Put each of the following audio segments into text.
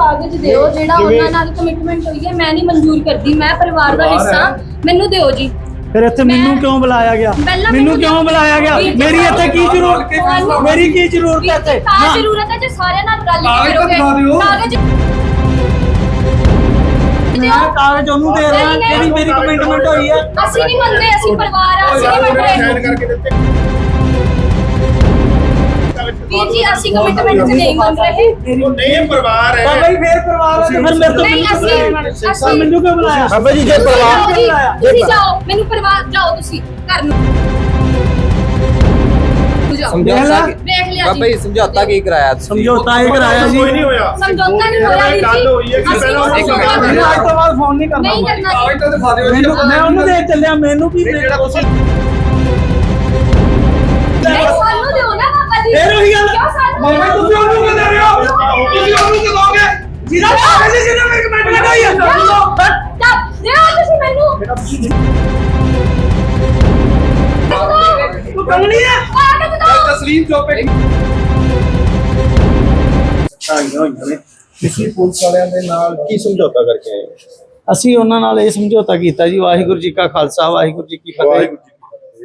ਕਾਗਜ਼ ਦਿਓ ਜਿਹੜਾ ਉਹਨਾਂ ਨਾਲ ਕਮਿਟਮੈਂਟ ਹੋਈ ਹੈ ਮੈਂ ਨਹੀਂ ਮਨਜ਼ੂਰ ਕਰਦੀ ਮੈਂ ਪਰਿਵਾਰ ਦਾ ਹਿੱਸਾ। ਮੈਨੂੰ ਦਿਓ ਜੀ। ਫਿਰ ਇੱਥੇ ਮੈਨੂੰ ਕਿਉਂ ਬੁਲਾਇਆ ਗਿਆ? ਮੈਨੂੰ ਕਿਉਂ ਬੁਲਾਇਆ ਗਿਆ? ਮੇਰੀ ਇੱਥੇ ਕੀ ਜ਼ਰੂਰਤ ਮੇਰੀ ਕੀ ਜ਼ਰੂਰਤ ਹੈ ਇੱਥੇ? ਕਾ ਹਾਂ। ਜ਼ਰੂਰਤ ਹੈ ਜੇ ਸਾਰਿਆਂ ਨਾਲ ਗੱਲ ਕਰੋਗੇ। ਕਾਗਜ਼ ਮੈਂ ਕਾਗਜ਼ ਉਹਨੂੰ ਦੇ ਰਿਹਾ। ਜਿਹੜੀ ਮੇਰੀ ਕਮਿਟਮੈਂਟ ਹੋਈ ਹੈ। ਅਸੀਂ ਨਹੀਂ ਮੰਨਦੇ ਅਸੀਂ ਪਰਿਵਾਰ ਆ ਅਸੀਂ ਨਹੀਂ ਮੰਨ ਰਹੇ ਕਰਕੇ ਦਿੱਤੇ। ਵੀਰ ਜੀ ਅਸੀਂ ਕਮਿਟਮੈਂਟ ਨਹੀਂ ਮੰਨ ਰਹੇ ਉਹ ਨਹੀਂ ਪਰਿਵਾਰ ਹੈ। ਬਾਬਾ ਜੀ ਫੇਰ ਪਰਿਵਾਰ ਹੈ। ਤੇ ਫਿਰ ਮੇਰੇ ਤੋਂ ਨਹੀਂ, ਅਸੀਂ-? ਅਸੀਂ- ਮੈਨੂੰ ਕਿਉਂ ਬੁਲਾਇਆ? ਬਾਬਾ ਜੀ ਜੇ ਪਰਿਵਾਰ। ਤੁਸੀਂ ਜਾਓ ਮੈਨੂੰ ਪਰਿਵਾਰ ਜਾਓ ਤੁਸੀਂ ਘਰ ਨੂੰ। ਸਮਝੌਤਾ ਵੇਖ ਲਿਆ ਬਾਬਾ ਜੀ। ਸਮਝੌਤਾ ਕੀ ਕਰਾਇਆ ਤੁਸੀਂ? ਸਮਝੌਤਾ ਇਹ ਕਰਾਇਆ ਜੀ। ਕੋਈ ਨਹੀਂ ਹੋਇਆ। ਸਮਝੌਤਾ ਨਹੀਂ ਹੋਇਆ ਵੀਰ ਜੀ। ਗੱਲ ਹੋਈ ਹੈ ਕਿ ਪਹਿਲਾਂ ਅੱਜ ਤੋਂ ਬਾਅਦ ਫੋਨ ਨਹੀਂ ਕਰਨਾ। ਨਹੀਂ ਕਰਨਾ। ਤਾਂ ਦਿਖਾ ਦਿਓ ਮੈਂ ਉਹਨੂੰ ਦੇ ਚੱਲਿਆ ਮੈਨੂੰ ਕੀ ਜਿਹੜਾ ਤੁਸੀਂ ਨਹੀਂ ਸਾਨੂੰ ਦਿਓ ਨਾ। ਬਾਬਾ ਜੀ ਫੇਰ ਉਹੀ ਗੱਲ। ਕਿਉਂ ਸਾਨੂੰ ਬਾਬਾ ਜੀ, ਤੁਸੀਂ ਉਹਨੂੰ ਕਿਉਂ ਦੇ ਰਹੇ। ਹੋ ਤੁਸੀਂ ਉਹਨੂੰ ਕਿਉਂ? ਦੋਗੇ ਜਿਹਦਾ ਕਾਗਜ਼ ਹੈ ਜਿਹਨੇ ਮੇਰੀ ਕਮਿਟਮੈਂਟ ਹੋਈ ਹੈ ਚੱਪ ਦਿਓ ਤੁਸੀਂ ਮੈਨੂੰ। ਤੂੰ ਕੰਗਣੀ ਹੈ ਕਾਗਜ਼ ਦਿਓ ਤਸਲੀਮ ਚੋਪੇ ਆਈਆਂ ਹੋਈਆਂ ਨੇ ਤੁਸੀਂ ਪੁਲਿਸ ਵਾਲਿਆਂ ਦੇ ਨਾਲ ਕੀ ਸਮਝੌਤਾ ਕਰਕੇ ਆਏ ਅਸੀਂ ਉਹਨਾਂ ਨਾਲ ਇਹ ਸਮਝੌਤਾ ਕੀਤਾ ਜੀ ਵਾਹਿਗੁਰੂ ਜੀ ਕਾ ਖਾਲਸਾ ਵਾਹਿਗੁਰੂ ਜੀ ਕੀ ਫਤਿਹ।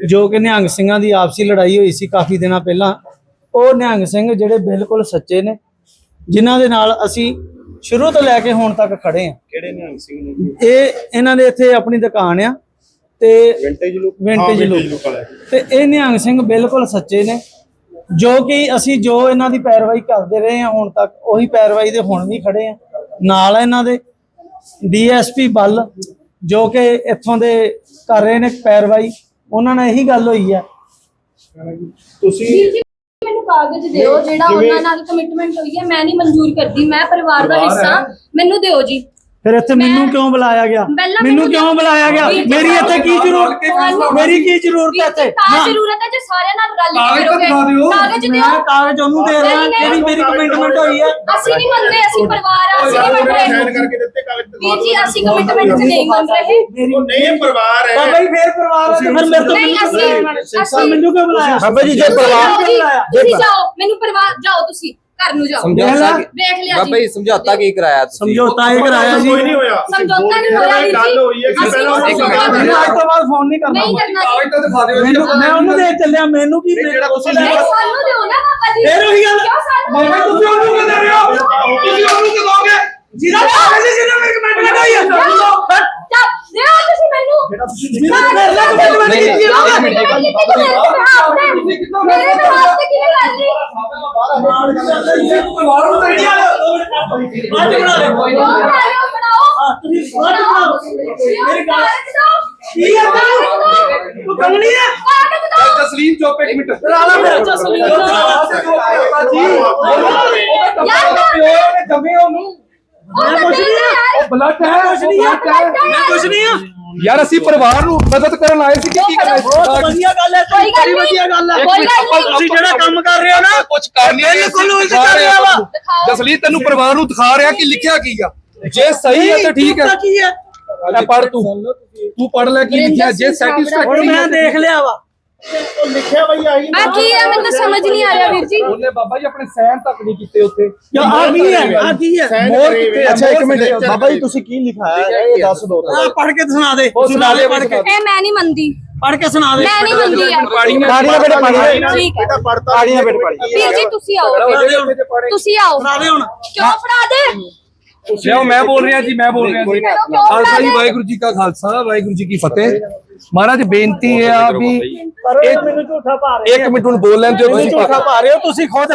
ਜੋ ਕਿ ਨਿਹੰਗ ਸਿੰਘਾਂ ਦੀ ਆਪਸੀ ਲੜਾਈ ਹੋਈ ਸੀ ਕਾਫੀ ਦਿਨਾਂ ਪਹਿਲਾਂ ਉਹ ਨਿਹੰਗ ਸਿੰਘ ਜਿਹੜੇ ਬਿਲਕੁਲ ਸੱਚੇ ਨੇ ਜਿਨ੍ਹਾਂ ਦੇ ਨਾਲ ਅਸੀਂ ਸ਼ੁਰੂ ਤੋਂ ਲੈ ਕੇ ਹੁਣ ਤੱਕ ਖੜੇ ਆ ਕਿਹੜੇ ਨਿਹੰਗ ਸਿੰਘ ਨੇ ਇਹ ਇਹਨਾਂ ਦੇ ਇੱਥੇ ਆਪਣੀ ਦੁਕਾਨ ਆ ਤੇ ਵਿੰਟੇਜ ਲੁੱਕ ਤੇ ਇਹ ਨਿਹੰਗ ਸਿੰਘ ਬਿਲਕੁਲ ਸੱਚੇ ਨੇ। ਜੋ ਕਿ ਅਸੀਂ ਜੋ ਇਹਨਾਂ ਦੀ ਪੈਰਵਾਈ ਕਰਦੇ ਰਹੇ ਹਾਂ ਹੁਣ ਤੱਕ ਉਹੀ ਪੈਰਵਾਈ ਦੇ ਹੁਣ ਵੀ ਖੜੇ ਆ ਨਾਲ ਆ ਇਹਨਾਂ ਦੇ ਡੀਐਸਪੀ ਬੱਲ ਜੋ ਕਿ ਇੱਥੋਂ ਦੇ ਕਰ ਰਹੇ ਨੇ ਪੈਰਵਾਈ। ਉਹਨਾਂ ਨਾਲ ਇਹੀ ਗੱਲ ਹੋਈ ਆ। ਤੁਸੀਂ ਕਾਗਜ਼ ਦਿਓ ਜਿਹੜਾ ਉਹਨਾਂ ਨਾਲ ਕਮਿਟਮੈਂਟ ਹੋਈ ਹੈ ਮੈਂ ਨਹੀਂ ਮਨਜ਼ੂਰ ਕਰਦੀ ਮੈਂ ਪਰਿਵਾਰ ਦਾ ਪਰਿਵਾਰ ਹਿੱਸਾ ਹੈ। ਮੈਨੂੰ ਦਿਓ ਜੀ ਫਿਰ ਇੱਥੇ ਮੈਨੂੰ ਕਿਉਂ ਬੁਲਾਇਆ ਗਿਆ? ਮੈਨੂੰ ਕਿਉਂ ਬੁਲਾਇਆ ਗਿਆ? ਮੇਰੀ ਇੱਥੇ ਕੀ ਜ਼ਰੂਰਤ ਮੇਰੀ ਕੀ ਜ਼ਰੂਰਤ ਹੈ ਇੱਥੇ ਕਾ ਹਾਂ। ਜ਼ਰੂਰਤ ਹੈ ਜੇ ਸਾਰਿਆਂ ਨਾਲ ਗੱਲ ਕਾਗਜ਼ ਤਾਂ ਕਰੋਗੇ। ਦਿਖਾ ਦਿਓ। ਕਾਗਜ਼ ਮੈਂ ਕਾਗਜ਼ ਉਹਨੂੰ ਦੇ ਰਿਹਾ। ਜਿਹੜੀ ਮੇਰੀ ਕਮਿਟਮੈਂਟ ਹੋਈ ਹੈ। ਅਸੀਂ ਨਹੀਂ ਮੰਨਦੇ ਅਸੀਂ ਪਰਿਵਾਰ ਆ ਅਸੀਂ ਨਹੀਂ ਮੰਨ ਰਹੇ ਕਰਕੇ ਦਿੱਤੇ ਕਾਗਜ਼ ਵੀਰ ਜੀ। ਅਸੀਂ ਕਮਿਟਮੈਂਟ ਨਹੀਂ ਮੰਨ ਰਹੇ। ਉਹ ਨਹੀਂ ਪਰਿਵਾਰ ਹੈ। ਬਾਬਾ ਜੀ ਫੇਰ ਪਰਿਵਾਰ ਹੈ ਤੇ ਫਿਰ ਮੇਰੇ ਤੋਂ ਨਹੀਂ, ਮੈਨੂੰ ਅਸੀਂ- ਕਿਉਂ ਬੁਲਾਇਆ ਬਾਬਾ ਜੀ ਜੇ ਪਰਿਵਾਰ ਜੀ, ਜਾਓ। ਮੈਨੂੰ ਪਰਿਵਾਰ ਜਾਓ ਤੁਸੀਂ। ਘਰ ਨੂੰ ਜਾਓ। ਸਮਝੌਤਾ ਕੀ ਵੇਖ ਲਿਆ ਬਾਬਾ ਜੀ ਸਮਝੌਤਾ ਕੀ ਕਰਾਇਆ ਤੁਸੀਂ? ਸਮਝੌਤਾ ਇਹ ਕਰਾਇਆ ਜੀ। ਕੋਈ ਨਹੀਂ ਹੋਇਆ। ਸਮਝੌਤਾ ਨਹੀਂ ਹੋਇਆ ਜੀ ਗੱਲ ਹੋਈ ਹੈ ਕਿ ਪਹਿਲਾਂ ਨਹੀਂ ਇੱਕ ਮਿੰਟ, ਸਮਝੌਤਾ ਮੈਨੂੰ ਅੱਜ ਤੋਂ ਬਾਅਦ ਫੋਨ ਨਹੀਂ ਕਰਨਾ ਨਹੀਂ ਕਰਨਾ ਕਾਗਜ਼ ਤਾਂ ਦਿਖਾ ਦਿਓ ਮੈਨੂੰ ਮੈਂ ਉਹਨੂੰ ਦੇ ਚੱਲਿਆ ਮੈਨੂੰ ਕੀ ਨਹੀਂ, ਜਿਹੜਾ ਤੁਸੀਂ ਨਹੀਂ ਸਾਨੂੰ ਦਿਓ ਨਾ ਬਾਬਾ ਜੀ। ਫੇਰ ਉਹੀ ਗੱਲ। ਕਿਉਂ ਸਾਨੂੰ ਬਾਬਾ ਜੀ, ਤੁਸੀਂ ਉਹਨੂੰ ਕਿਉਂ ਦੇ ਰਹੇ ਹੋ? ਤੁਸੀਂ ਉਹਨੂੰ ਕਿਉਂ ਦੋਗੇ ਜਿਹਦਾ ਕਾਗਜ਼ ਹੈ ਜਿਹਨੇ ਮੇਰੀ ਕਮਿਟਮੈਂਟ ਹੋਈ ਹੈ ਚੱਪ ਦਿਓ ਤੁਸੀਂ ਮੈਨੂੰ ਜਿਹਦਾ ਮੇਰੇ ਨਾਲ ਨਹੀਂ, ਕੀਤੀ ਹੈ? ਇੱਕ ਮਿੰਟ, ਇੱਕ ਮਿੰਟ। ਮੇਰੇ ਬਿਹਾਫ ਤੇ ਕਿਵੇਂ ਲਈ ਅੱਜ ਬਣਾ ਲੈ ਬਣਾਓ ਬਣਾਓ ਤੁਸੀਂ ਅੱਜ ਬਣਾਓ। ਮੇਰੀ ਗੱਲ ਕੀ ਹੈ ਤੈਨੂੰ ਤੂੰ ਕੰਗਣੀ ਹੈ? ਤਸਲੀਮ ਚੋਪੇ ਇੱਕ ਮਿੰਟ। ਰਾਲਾ ਮੇਰਾ ਤਸਲੀਮ ਜਮੇ ਉਹਨੂੰ ਮੈਂ ਕੁਛ ਨਹੀਂ ਆ ਉਹ ਬਲੱਡ ਹੈ। ਕੁਛ ਨਹੀਂ ਆ ਮੈਂ ਕੁਛ ਨਹੀਂ ਆ ਯਾਰ ਅਸੀਂ ਪਰਿਵਾਰ ਨੂੰ ਮਦਦ ਕਰਨ ਆਏ ਸੀ ਕਿ ਕੀ ਕਰਨਾ ਬਹੁਤ ਵਧੀਆ ਗੱਲ ਹੈ ਕੋਈ ਗੱਲ ਨਹੀਂ। ਵਧੀਆ ਗੱਲ ਹੈ। ਕੋਈ ਗੱਲ ਨਹੀਂ। ਤੁਸੀਂ ਜਿਹੜਾ ਕੰਮ ਕਰ ਰਹੇ ਹੋ ਨਾ ਕੁਝ ਕਰ ਨਹੀਂ ਰਹੇ ਬਿਲਕੁਲ ਉਲਟ ਕਰ ਰਿਹਾ ਵਾ ਜਸਲੀਤ ਤੈਨੂੰ ਪਰਿਵਾਰ ਨੂੰ ਦਿਖਾ ਰਿਹਾ ਕਿ ਲਿਖਿਆ ਕੀ ਆ। ਜੇ ਸਹੀ ਹੈ ਤਾਂ ਠੀਕ ਹੈ। ਕੀ ਹੈ? ਪੜ ਤੂੰ। ਤੂੰ ਪੜ ਲੈ ਕੀ ਲਿਖਿਆ ਜੇ ਸੈਟੀਸਫੈਕਟਰੀ ਮੈਂ ਦੇਖ ਲਿਆ ਵਾ। ਆ ਕੀ ਹੈ ਮੈਨੂੰ ਤਾਂ ਸਮਝ ਨਹੀਂ ਆ ਰਿਹਾ ਵੀਰ ਜੀ। ਉਹਨੇ ਬਾਬਾ ਜੀ ਆਪਣੇ ਸਹਿਨ ਤੱਕ ਨਹੀਂ ਕੀਤੇ ਉੱਥੇ। ਯਾ ਆ ਕੀ ਹੈ? ਆ ਕੀ ਹੈ? ਮੋਰ ਕਿੱਥੇ ਆ? ਅੱਛਾ ਇੱਕ ਮੋਰ ਮਿੰਟ। ਕਿੱਥੇ ਆ? ਬਾਬਾ ਜੀ ਤੁਸੀਂ ਕੀ ਲਿਖਾਇਆ ਹੈ? ਇਹ ਦੱਸ ਦਿਓ ਆ ਪੜ ਕੇ ਸੁਣਾ ਦੇ। ਉਹ ਸੁਣਾ ਦੇ ਸੁਣਾ ਪੜ ਦੇ, ਕੇ। ਇਹ ਮੈਂ ਨਹੀਂ ਮੰਨਦੀ। ਪੜ ਕੇ ਸੁਣਾ ਦੇ। ਮੈਂ ਨਹੀਂ ਮੰਨਦੀ ਯਾਰ। ਪਾਣੀ ਨਾਲ ਪਾਣੀ ਨਾਲ ਬੇਟਾ ਪਾਣੀ ਨਾਲ ਠੀਕ ਹੈ। ਪਾਣੀ ਨਾਲ ਬੇਟਾ ਪਾਣੀ ਵੀਰ ਜੀ ਤੁਸੀਂ ਆਓ। ਤੁਸੀਂ ਆਓ। ਸੁਣਾ ਦੇ ਹੁਣ। ਕਿਉਂ ਫੜਾ ਦੇ? ਲਿਓ ਮੈਂ ਬੋਲ ਰਿਹਾ ਜੀ ਮੈਂ ਬੋਲ ਰਿਹਾ ਜੀ। ਖਾਲਸਾ ਜੀ ਵਾਹਿਗੁਰੂ ਜੀ ਕਾ ਖਾਲਸਾ ਵਾਹਿਗੁਰੂ ਜੀ ਕੀ ਫਤਿਹ। ਮਹਾਰਾਜ ਬੇਨਤੀ ਹੈ ਆ ਵੀ ਪਰ ਉਹ ਮੈਨੂੰ ਝੂਠਾ ਪਾ ਰਹੇ ਇੱਕ ਮਿੰਟ ਹੁਣ ਬੋਲ ਲੈਣ ਦਿਓ ਤੁਸੀਂ। ਝੂਠਾ ਪਾ ਰਹੇ ਹੋ ਤੁਸੀਂ ਖੁਦ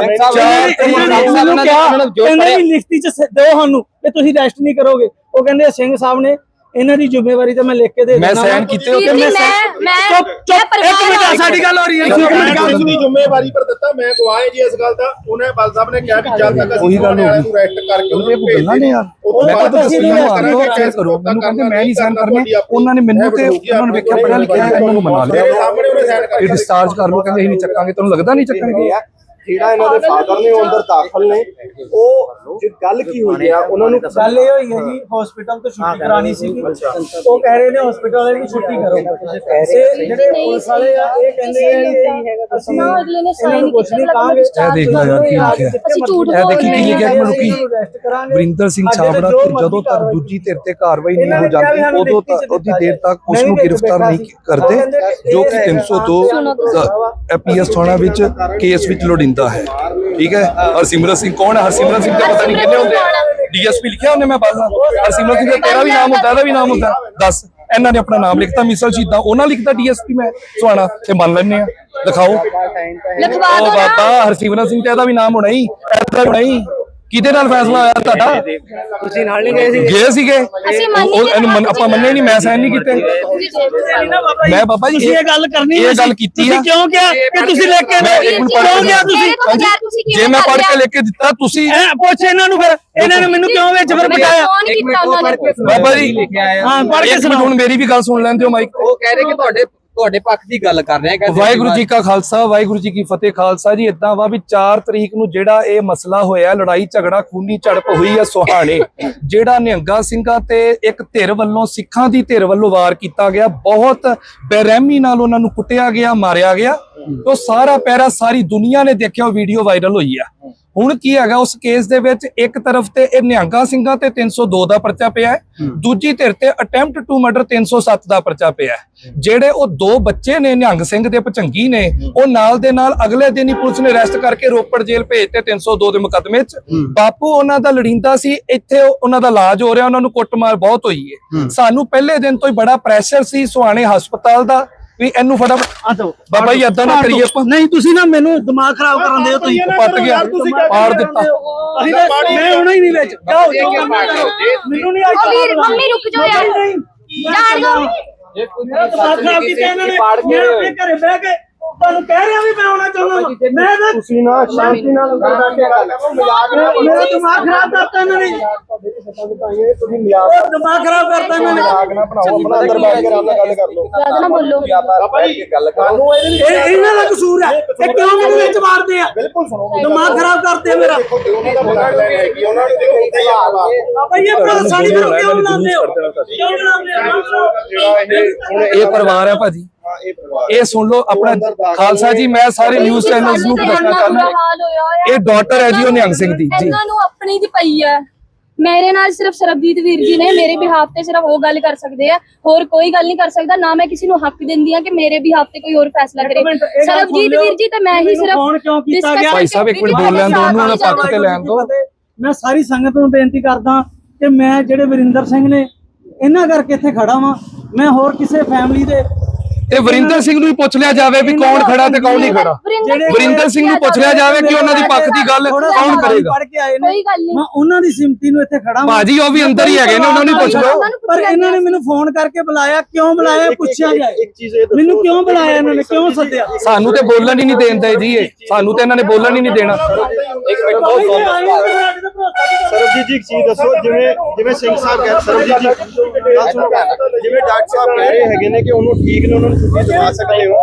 ਇਹਨਾਂ ਨੇ- ਲਿਖਤੀ ਚ ਦਿਓ ਸਾਨੂੰ ਕਿ ਤੁਸੀਂ ਰੈਸਟ ਨਹੀਂ ਕਰੋਗੇ। ਉਹ ਕਹਿੰਦੇ ਸਿੰਘ ਸਾਹਿਬ ਨੇ ਇਹਨਾਂ ਦੀ ਜ਼ਿੰਮੇਵਾਰੀ ਤਾਂ ਮੈਂ ਲਿਖ ਕੇ ਦੇ ਮੈਂ ਵਾ। ਸਾਈਨ ਕੀਤੇ ਜੀ ਉੱਤੇ ਮੈਂ ਮੈਂ ਚੁੱਪ ਚੁੱਪ ਇੱਕ ਪਰਿਵਾਰ ਮਿੰਟ ਆ। ਸਾਡੀ ਗੱਲ ਹੋ ਰਹੀ ਹੈ। ਇੱਕ ਮਿੰਟ ਗੱਲ ਦੀ ਜ਼ਿੰਮੇਵਾਰੀ ਪਰ ਦਿੱਤਾ। ਮੈਂ ਗਵਾਹ ਹਾਂ ਜੀ ਇਸ ਗੱਲ ਦਾ ਉਹਨੇ ਬਲ ਸਾਹਿਬ ਨੇ ਕਿਹਾ ਵੀ ਜਦ ਤੱਕ ਅਸੀਂ ਉਹੀ ਗੱਲ ਹੋ ਗਈ। ਨੂੰ ਰੈਸਟ ਕਰਕੇ ਉਹਦੇ ਕੋਈ ਗੱਲਾਂ ਨੇ ਯਾਰ। ਮੈਂ ਤਾਂ ਤੁਸੀਂ ਮੈਨੂੰ ਆਖੋ ਚੈੱਕ ਕਰੋ ਮੈਨੂੰ ਕਹਿੰਦੇ ਮੈਂ ਨਹੀਂ ਸਾਈਨ ਕਰਨੇ। ਉਹਨਾਂ ਨੇ ਮੈਨੂੰ ਤੇ ਉਹਨਾਂ ਨੂੰ ਵੇਖਿਆ ਪੜਿਆ ਲਿਖਿਆ ਇਹਨਾਂ ਨੂੰ ਮਨਾ ਲਿਆ। ਮੇਰੇ ਸਾਹਮਣੇ ਉਹਨੇ ਸਾਈਨ ਇਹ ਡਿਸਚਾਰਜ ਕਰ ਲਓ ਕਹਿੰਦੇ ਅਸੀਂ ਨਹੀਂ ਚੱਕਾਂਗੇ। ਤੁਹਾਨੂੰ ਲੱਗਦਾ ਨਹੀਂ ਚੱਕਣਗੇ ਜਿਹੜਾ ਇਹਨਾਂ ਦੇ ਫਾਦਰ ਨੇ ਉਹ ਅੰਦਰ ਦਾਖਲ ਨੇ। ਉਹ ਜੇ ਗੱਲ ਕੀ ਹੋਈ ਆ ਉਹਨਾਂ ਨੂੰ ਗੱਲ ਇਹ ਹੋਈ ਹੈ ਜੀ ਹਸਪੀਟਲ ਤੋਂ ਛੁੱਟੀ ਕਰਾਣੀ ਸੀ ਉਹ ਕਹਿ ਰਹੇ ਨੇ ਹਸਪੀਟਲ ਵਾਲੇ ਵੀ ਛੁੱਟੀ ਕਰੋ। ਇਹ ਜਿਹੜੇ ਪੁਲਿਸ ਵਾਲੇ ਆ ਇਹ ਕਹਿੰਦੇ ਆ ਕਿ ਅਸੀਂ ਨਾ ਅਗਲੇ ਨੇ ਸਾਈਨ ਨੂੰ ਕੁਛ ਨਹੀਂ ਕੀਤਾ ਕਹਾਂਗੇ। ਇਹ ਦੇਖ ਲਓ ਯਾਰ ਕੀ ਲਿਖਿਆ। ਅਸੀਂ ਝੂਠ ਇਹ ਦੇਖੀ ਬੋਲ ਕੀ ਰਹੇ ਲਿਖਿਆ ਹਾਂ। ਕਿ ਮੈਂ ਰੁਕੀ ਵਰਿੰਦਰ ਸਿੰਘ ਛਾਬੜਾ ਜਦੋਂ ਤੱਕ ਦੂਜੀ ਧਿਰ ਤੇ ਕਾਰਵਾਈ ਨਹੀਂ ਹੋ ਜਾਂਦੀ ਉਦੋਂ ਤੱਕ ਉਹਦੀ ਦੇਰ ਤੱਕ ਉਸ ਨੂੰ ਗ੍ਰਿਫਤਾਰ ਨਹੀਂ ਕਰਦੇ ਜੋ ਕਿ 302 ਐਪੀਐਸ ਥਾਣਾ ਵਿੱਚ ਕੇਸ ਵਿੱਚ ਲੋੜਿੰਦਾ ਹੈ। ਠੀਕ ਹੈ? ਹਰਸਿਮਰਤ ਸਿੰਘ ਕੌਣ ਹੈ? ਹਰਸਿਮਰਤ ਸਿੰਘ ਦਾ ਪਤਾ ਨਹੀਂ ਕਿੰਨੇ ਹੁੰਦੇ ਡੀਐਸਪੀ ਲਿਖਿਆ ਉਹਨੇ ਮੈਂ ਬਾਲਾ ਹਰਸਿਮਰਤ ਸਿੰਘ ਦਾ ਤੇਰਾ ਵੀ ਨਾਮ ਹੁੰਦਾ ਇਹਦਾ ਵੀ ਨਾਮ ਹੁੰਦਾ। ਦੱਸ ਇਹਨਾਂ ਨੇ ਆਪਣਾ ਨਾਮ ਲਿਖਤਾ ਮਿਸਲ ਸ਼ੀਦਾ ਉਹਨਾਂ ਲਿਖਤਾ ਡੀਐਸਪੀ ਮੈਂ। ਸੁਹਾਣਾ ਤੇ ਮੰਨ ਲੈਣੇ ਆ। ਲਿਖਾਓ ਲਿਖਵਾ ਦੋ ਬਾਬਾ ਹਰਸਿਮਰਤ ਸਿੰਘ ਤੇ ਇਹਦਾ ਵੀ ਨਾਮ ਹੋਣਾ ਹੀ ਇਹਦਾ ਹੋਣਾ ਹੀ। ਕਿਹਦੇ ਨਾਲ ਫੈਸਲਾ ਹੋਇਆ ਤੁਹਾਡਾ? ਤੁਸੀਂ ਨਾਲ ਨਹੀਂ ਗਏ ਸੀ ਗਏ ਸੀਗੇ? ਅਸੀਂ ਮੰਨ ਉਹ- ਇਹਨੂੰ ਮੰਨ- ਆਪਾਂ ਮੰਨੇ ਨਹੀਂ ਮੈਂ ਸਾਈਨ ਨਹੀਂ ਕੀਤੇ। ਮੈਂ ਬਾਬਾ ਜੀ ਤੁਸੀਂ ਇਹ ਗੱਲ ਕਰਨੀ ਇਹ ਗੱਲ। ਕੀਤੀ ਤੁਸੀਂ ਆ ਕਿਉਂ ਕਿਹਾ ਕਿ ਤੁਸੀਂ ਲਿਖ ਕੇ ਮੈਂ ਦਿਓ? ਇੱਕ ਮਿੰਟ ਕਿਉਂ ਪੜ੍ਹ ਕਿਹਾ ਕੇ ਤੁਸੀਂ? ਤੁਸੀਂ ਜੇ ਮੈਂ ਪੜ੍ਹ ਕੇ ਲਿਖ ਕੇ ਦਿੱਤਾ ਤੁਸੀਂ ਐ ਪੁੱਛ ਇਹਨਾਂ ਨੂੰ ਫਿਰ। ਇਹਨਾਂ ਨੇ ਮੈਨੂੰ ਕਿਉਂ ਵਿੱਚ ਫਿਰ ਨੇ। ਬਾਬਾ ਜੀ ਹਾਂ ਪੜ੍ਹ ਕੇ ਇੱਕ ਮਿੰਟ ਸੁਣਾਓ। ਹੁਣ ਮੇਰੀ ਵੀ ਗੱਲ ਸੁਣ ਲੈਂਦੇ ਹੋ ਮਾਈਕ। ਉਹ ਕਹਿ ਰਹੇ ਕਿ ਤੁਹਾਡੇ ਤੁਹਾਡੇ ਪੱਖ ਦੀ ਗੱਲ ਕਰ ਰਹੇ ਕਹਿੰਦੇ ਵਾਹਿਗੁਰੂ ਜੀ ਕਾ ਖਾਲਸਾ ਵਾਹਿਗੁਰੂ ਜੀ ਕੀ ਫਤਿਹ ਖਾਲਸਾ ਜੀ ਇਦਾਂ ਵਾ ਵੀ 4 ਤਰੀਕ ਨੂੰ ਜਿਹੜਾ ਇਹ ਮਸਲਾ ਹੋਇਆ ਲੜਾਈ ਝਗੜਾ ਖੂਨੀ ਝੜਪ ਹੋਈ ਆ ਸੁਹਾਣੇ ਜਿਹੜਾ ਨਿਹੰਗਾ ਸਿੰਘਾਂ ਤੇ ਇੱਕ ਧਿਰ ਵੱਲੋਂ ਸਿੱਖਾਂ ਦੀ ਧਿਰ ਵੱਲੋਂ ਵਾਰ ਕੀਤਾ ਗਿਆ ਬਹੁਤ ਬੇਰਹਿਮੀ ਨਾਲ ਉਹਨਾਂ ਨੂੰ ਕੁੱਟਿਆ ਗਿਆ ਮਾਰਿਆ ਗਿਆ। ਉਹ ਸਾਰਾ ਪੈਰਾ ਸਾਰੀ ਦੁਨੀਆ ਨੇ ਦੇਖਿਆ ਉਹ ਵੀਡੀਓ ਵਾਇਰਲ ਹੋਈ ਆ। ਹੁਣ ਕੀ ਹੈਗਾ ਉਸ ਕੇਸ ਦੇ ਵਿੱਚ ਇੱਕ ਤਰਫ ਤੇ ਇਹ ਨਿਹੰਗਾ ਸਿੰਘਾਂ ਤੇ 302 ਦਾ ਪਰਚਾ ਪਿਆ ਹੈ ਦੂਜੀ ਧਿਰ ਤੇ ਅਟੈਂਪਟ ਟੂ ਮਰਡਰ 307 ਦਾ ਪਰਚਾ ਪਿਆ ਹੈ। ਜਿਹੜੇ ਉਹ ਦੋ ਬੱਚੇ ਨੇ ਨਿਹੰਗ ਸਿੰਘ ਦੇ ਭਚੰਗੀ ਨੇ ਉਹ ਨਾਲ ਦੇ ਨਾਲ ਅਗਲੇ ਦਿਨ ਹੀ ਪੁਲਿਸ ਨੇ ਅਰੈਸਟ ਕਰਕੇ ਰੋਪੜ ਜੇਲ੍ਹ ਭੇਜਤੇ 302 ਦੇ ਮੁਕੱਦਮੇ 'ਚ। ਬਾਪੂ ਉਹਨਾਂ ਦਾ ਲੜਿੰਦਾ ਸੀ ਇੱਥੇ ਉਹ- ਉਹਨਾਂ ਦਾ ਇਲਾਜ ਹੋ ਰਿਹਾ ਉਹਨਾਂ ਨੂੰ ਕੁੱਟਮਾਰ ਬਹੁਤ ਹੋਈ ਹੈ। ਸਾਨੂੰ ਪਹਿਲੇ ਦਿਨ ਤੋਂ ਹੀ ਬੜਾ ਪ੍ਰੈਸ਼ਰ ਸੀ ਸੁਹਾਣੇ ਹਸਪਤਾਲ ਦਾ। ਵੀ ਇਹਨੂੰ ਫਟਾਫਟ ਆ ਦੋ ਬਾਬਾ ਜੀ ਏਦਾਂ ਨਾ ਕਰੀਏ ਆਪਾਂ। ਨਹੀਂ ਤੁਸੀਂ ਨਾ ਮੈਨੂੰ ਦਿਮਾਗ ਖਰਾਬ ਕਰਨ ਦਿਓ ਤੁਸੀਂ ਪੱਟ ਗਿਆ। ਪਾੜ ਦਿੱਤਾ। ਅਸੀਂ ਮੈਂ ਹੋਣਾ ਹੀ ਨਹੀਂ ਵਿੱਚ। ਜਾਓ। ਮੈਨੂੰ ਨਹੀਂ ਵੀਰ ਮੰਮੀ ਰੁਕ ਜਾਓ ਯਾਰ। ਜਾਣ ਦਿਓ। ਜੇ ਕੋਈ ਦਿਮਾਗ ਖਰਾਬ ਕੀਤਾ ਇਹਨਾਂ ਨੇ। ਮੈਂ ਆਪਣੇ ਘਰੇ ਬਹਿ ਕੇ ਤੁਹਾਨੂੰ ਕਹਿ ਰਿਹਾ ਵੀ ਮੈਂ ਆਉਣਾ ਚਾਹੁੰਦਾ ਵਾਂ। ਮੈਂ ਤਾਂ ਤੁਸੀਂ ਨਾ ਸ਼ਾਂਤੀ ਨਾਲ ਅੰਦਰ ਬੈਠ ਕੇ ਗੱਲ ਕਰੋ। ਮਜ਼ਾਕ ਨਾ ਮੇਰਾ ਦਿਮਾਗ ਖਰਾਬ ਕਰਤਾ ਇਹਨਾਂ ਨੇ। ਤੁਸੀਂ ਮਜ਼ਾਕ ਉਹ ਦਿਮਾਗ ਖਰਾਬ ਕਰਤਾ ਇਹਨਾਂ ਨੇ। ਮਜ਼ਾਕ ਨਾ ਬਣਾਓ ਆਪਣਾ ਅੰਦਰ ਬੈਠ ਕੇ ਆਰਾਮ ਨਾਲ ਗੱਲ ਕਰ ਲਓ। ਜ਼ਿਆਦਾ ਨਾ ਬੋਲੋ। ਆਪਾਂ ਬੈਠ ਕੇ ਗੱਲ ਕਰੋ। ਤੁਹਾਨੂੰ ਇਹਦੇ ਵਿੱਚ ਇਹ ਇਹਨਾਂ ਦਾ ਕਸੂਰ ਹੈ। ਇਹ ਕਿਉਂ ਮੈਨੂੰ ਵਿੱਚ ਮਾਰਦੇ ਆ? ਬਿਲਕੁਲ ਸੁਣੋਗੇ ਦਿਮਾਗ ਖਰਾਬ ਕਰਦੇ ਆ ਮੇਰਾ। ਦੇਖੋ ਜੋ ਉਹਨਾਂ ਦਾ ਬਣਾ ਲੈਣ ਹੈਗੀ ਉਹਨਾਂ ਨੇ ਦੇਖੋ ਉੱਤੇ ਹੀ ਆਵਾ ਬਾਬਾ ਜੀ ਇਹ ਕਿਉਂ ਹੋ? ਕਿਉਂ ਹੋ? ਜਿਹੜਾ ਇਹ ਹੁਣ ਇਹ ਪਰਿਵਾਰ ਹੈ ਭਾਜੀ। ਇਹ ਸੁਣ ਲਓ ਆਪਣਾ ਖਾਲਸਾ ਜੀ ਮੈਂ ਸਾਰੇ ਨਿਊਜ਼ ਚੈਨਲਸ ਨੂੰ ਦੱਸਣਾ ਚਾਹੁੰਦਾ ਹਾਲ ਹੋਇਆ ਹੋਇਆ। ਇਹ ਡਾਟਰ ਹੈ ਜੀ ਉਹ ਨਿਹੰਗ ਸਿੰਘ ਦੀ ਜੀ। ਇਹਨਾਂ ਨੂੰ ਆਪਣੀ ਦੀ ਪਈ ਹੈ। ਮੇਰੇ ਨਾਲ ਸਿਰਫ ਸਰਬਜੀਤ ਵੀਰ ਜੀ ਨੇ ਮੇਰੇ ਬਿਹਾਫ ਤੇ ਸਿਰਫ ਉਹ ਗੱਲ ਕਰ ਸਕਦੇ ਆ। ਹੋਰ ਕੋਈ ਗੱਲ ਨਹੀਂ ਕਰ ਸਕਦਾ ਨਾ ਮੈਂ ਕਿਸੇ ਨੂੰ ਹੱਕ ਦਿੰਦੀ ਆ ਕਿ ਮੇਰੇ ਬਿਹਾਫ ਤੇ ਕੋਈ ਹੋਰ ਫੈਸਲਾ ਕਰੇ। ਸਰਬਜੀਤ। ਵੀਰ ਜੀ ਤੇ ਮੈਂ ਹੀ ਸਿਰਫ ਫੋਨ ਕਿਉਂ ਕੀਤਾ discuss ਗਿਆ? ਭਾਈ ਸਾਹਿਬ ਇੱਕ ਮਿੰਟ ਬੋਲ ਲੈਣ ਦਿਓ ਉਹਨੂੰ ਉਹਦਾ ਪੱਖ ਤੇ ਲੈਣ ਦਿਓ। ਮੈਂ ਸਾਰੀ ਸੰਗਤ ਨੂੰ ਬੇਨਤੀ ਕਰਦਾ ਕਿ ਮੈਂ ਜਿਹੜੇ ਵਰਿੰਦਰ ਸਿੰਘ ਨੇ ਇਹਨਾਂ ਕਰਕੇ ਇੱਥੇ ਖੜਾ ਵਾਂ। ਮੈਂ ਹੋਰ ਕਿਸੇ ਫੈਮਿਲੀ ਦੇ ਤੇ ਵਰਿੰਦਰ ਸਿੰਘ ਨੂੰ ਵੀ ਪੁੱਛ ਲਿਆ ਜਾਵੇ ਵੀ ਕੌਣ ਖੜਾ ਤੇ ਕੌਣ ਨਹੀਂ ਖੜਾ ਵਰਿੰਦਰ ਸਿੰਘ ਨੂੰ ਪੁੱਛ ਲਿਆ ਜਾਵੇ ਕਿ ਉਹਨਾਂ ਦੀ ਪੱਖ ਦੀ ਗੱਲ ਕੌਣ ਕਰੇਗਾ ਪੜ ਕੇ ਆਏ ਨੇ ਕੋਈ ਗੱਲ ਨਹੀਂ ਮੈਂ ਉਹਨਾਂ ਦੀ ਸਿੰਪਤੀ ਨੂੰ ਇੱਥੇ ਖੜਾ ਭਾਜੀ ਉਹ ਵੀ ਅੰਦਰ ਹੀ ਹੈਗੇ ਨੇ ਉਹਨਾਂ ਨੂੰ ਪੁੱਛ ਲਓ ਪਰ ਇਹਨਾਂ ਨੇ ਮੈਨੂੰ ਫੋਨ ਕਰਕੇ ਬੁਲਾਇਆ ਕਿਉਂ ਬੁਲਾਇਆ ਪੁੱਛਿਆ ਜਾਏ ਇਹ ਮੈਨੂੰ ਕਿਉਂ ਬੁਲਾਇਆ ਇਹਨਾਂ ਨੇ ਕਿਉਂ ਸੱਦਿਆ ਸਾਨੂੰ ਤੇ ਬੋਲਣ ਹੀ ਨਹੀਂ ਦੇਂਦੇ ਜੀ ਇਹ ਸਾਨੂੰ ਤੇ ਇਹਨਾਂ ਨੇ ਬੋਲਣ ਹੀ ਨਹੀਂ ਦੇਣਾ ਇੱਕ ਮਿੰਟ ਬਹੁਤ ਬਹੁਤ ਸਰਬਜੀਤ ਜੀ ਇੱਕ ਚੀਜ਼ ਦੱਸੋ ਜਿਵੇਂ ਜਿਵੇਂ ਸਿੰਘ ਸਾਹਿਬ ਕਹਿੰਦੇ ਸਰਬਜੀਤ ਜੀ ਗੱਲ ਸੁਣੋ ਜਿਵੇਂ ਡਾਕਟਰ ਸਾਹਿਬ ਕਹਿ ਰਹੇ ਹੈਗੇ ਨੇ ਕਿ ਉਹਨੂੰ ਠੀਕ ਨੇ ਉਹਨਾਂ ਨੂੰ ਛੁੱਟੀ ਦਵਾ ਸਕਦੇ ਹੋ।